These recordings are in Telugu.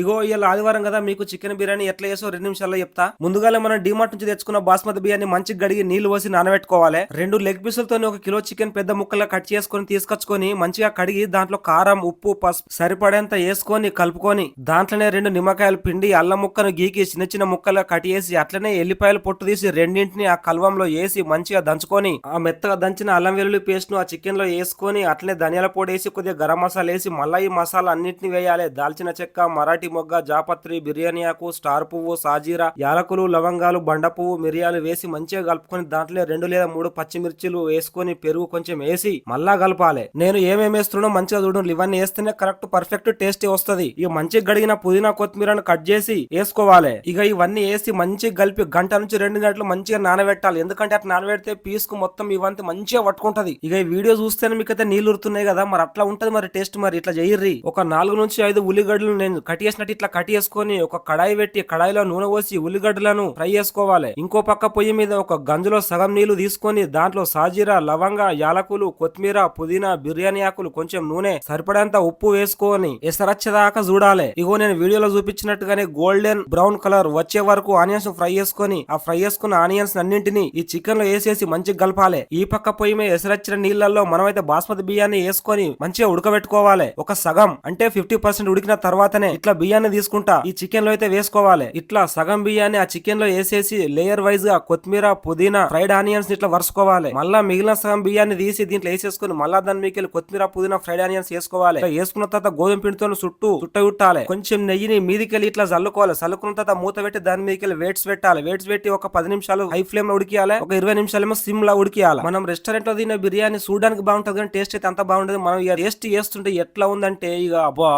ఇగో ఇలా ఆదివారం కదా మీకు చికెన్ బిర్యానీ ఎట్లా చేసో రెండు నిమిషాల్లో చెప్తా. ముందుగానే మనం డిమార్ట్ నుంచి తెచ్చుకున్న బాస్మతి బిర్యానీ మంచి గడిగి నీళ్ళు పోసి నానబెట్టుకోవాలి. రెండు లెగ్ పీసులతో ఒక కిలో చికెన్ పెద్ద ముక్కలా కట్ చేసుకొని తీసుకొచ్చుకొని మంచిగా కడిగి దాంట్లో కారం ఉప్పు పసుపు సరిపడేంత వేసుకొని కలుపుకొని దాంట్లోనే రెండు నిమ్మకాయలు పిండి అల్లం ముక్కను గీకి చిన్న చిన్న ముక్కలుగా కట్ చేసి అట్లనే ఎల్లిపాయలు పొట్టు తీసి రెండింటిని ఆ కల్వంలో వేసి మంచిగా దంచుకొని ఆ మెత్తగా దంచిన అల్లం వెల్లుల్లి పేస్ట్ను ఆ చికెన్లో వేసుకొని అట్లనే ధనియాల పొడి వేసి కొద్దిగా గరం మసాలా వేసి మళ్ళీ ఈ మసాలా అన్నింటిని వేయాలి. దాల్చిన చెక్క మరాఠీ మొగ్గ జాపత్రి బిర్యానీ ఆకు స్టార్ పువ్వు సాజీరా యాలకులు లవంగాలు బండ పువ్వు మిరియాలు వేసి మంచిగా కలుపుకొని దాంట్లో రెండు లేదా మూడు పచ్చిమిర్చిలు వేసుకొని పెరుగు కొంచెం వేసి మళ్ళా కలపాలి. నేను ఏమేమి వేస్తున్నానో మంచిగా చూడండి. ఇవన్నీ వేస్తేనే కరెక్ట్ పర్ఫెక్ట్ టేస్ట్ వస్తది. ఇక మంచిగా గడిగిన పుదీనా కొత్తిమీరను కట్ చేసి వేసుకోవాలి. ఇక ఇవన్నీ వేసి మంచిగా కలిపి గంట నుంచి రెండు గంటలు మంచిగా నానబెట్టాలి. ఎందుకంటే అట్లా నానబెడితే పీస్కు మొత్తం ఇవంతా మంచిగా పట్టుకుంటది. ఇక ఈ వీడియో చూస్తేనే మీకు అయితే నీళ్ళు ఉరుతున్నాయి కదా. మరి అట్లా ఉంటది మరి టేస్ట్ మరి ఇట్లా చేయర్రి. ఒక నాలుగు నుంచి ఐదు ఉల్లిగడ్డలు నేను కట్ చేసినట్టు ఇట్లా కట్ చేసుకొని ఒక కడాయి పెట్టి కడాయిలో నూనె పోసి ఉల్లిగడ్డలను ఫ్రై చేసుకోవాలి. ఇంకో పక్క పొయ్యి మీద ఒక గంజులో సగం నీళ్ళు తీసుకొని దాంట్లో సాజీరా లవంగ యాలకులు కొత్తిమీర పుదీనా బిర్యానీ ఆకులు కొంచెం నూనె సరిపడేంత ఉప్పు వేసుకొని ఎసరచ్చేదాకా చూడాలి. ఇగో నేను వీడియోలో చూపించినట్టుగానే గోల్డెన్ బ్రౌన్ కలర్ వచ్చే వరకు ఆనియన్స్ ఫ్రై చేసుకొని ఆ ఫ్రై చేసుకున్న ఆనియన్స్ అన్నింటినీ ఈ చికెన్లో వేసేసి మంచిగా కలపాలి. ఈ పక్క పొయ్యి మీద ఎసరచ్చిన నీళ్ళలో మనమైతే బాస్మతి బియ్యాన్ని వేసుకొని మంచిగా ఉడకబెట్టుకోవాలి. ఒక సగం అంటే ఫిఫ్టీ పర్సెంట్ ఉడికిన తర్వాతనే ఇట్లా బియ్యాన్ని తీసుకుంటా ఈ చికెన్లో అయితే వేసుకోవాలి. ఇట్లా సగం బియ్యాన్ని ఆ చికెన్లో వేసేసి లేయర్ వైజ్గా కొత్తిమీర పుదీనా ఫ్రైడ్ ఆనియన్స్ ఇట్లా వరుసుకోవాలి. మళ్ళా మిగిలిన సగం బియ్యాన్ని తీసి దీంట్లో వేసేసుకొని మళ్ళా దాని మీకు కొత్తిమీర పుదీనా ఫ్రైడ్ ఆనియన్స్ వేసుకోవాలి. వేసుకున్న తర్వాత గోధుమ పిండితో చుట్టూ చుట్టగుట్టాలి కొంచెం నెయ్యిని మీదికెళ్ళి ఇట్లా చల్లుకోవాలి. చల్లుకున్న తర్వాత మూత పెట్టి దాని మీదకెళ్ళి వేట్స్ పెట్టాలి. వేట్స్ పెట్టి ఒక పది నిమిషాలు హై ఫ్లేమ్లో ఉడికియాలి. ఒక ఇరవై నిమిషాలేమో సిమ్లో ఉడికియాలి. మనం రెస్టారెంట్లో తినే బిర్యానీ చూడడానికి బాగుంటది కానీ టేస్ట్ అయితే అంత బాగుంటుంది మనం ఇక టేస్ట్ చేస్తుంటే ఎట్లా ఉందంటే ఇక అబ్బా!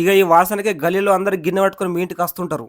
ఇక ఈ వాసనకే గలీలో అందరు గిన్నె పట్టుకొని మీ ఇంటికి వస్తుంటారు.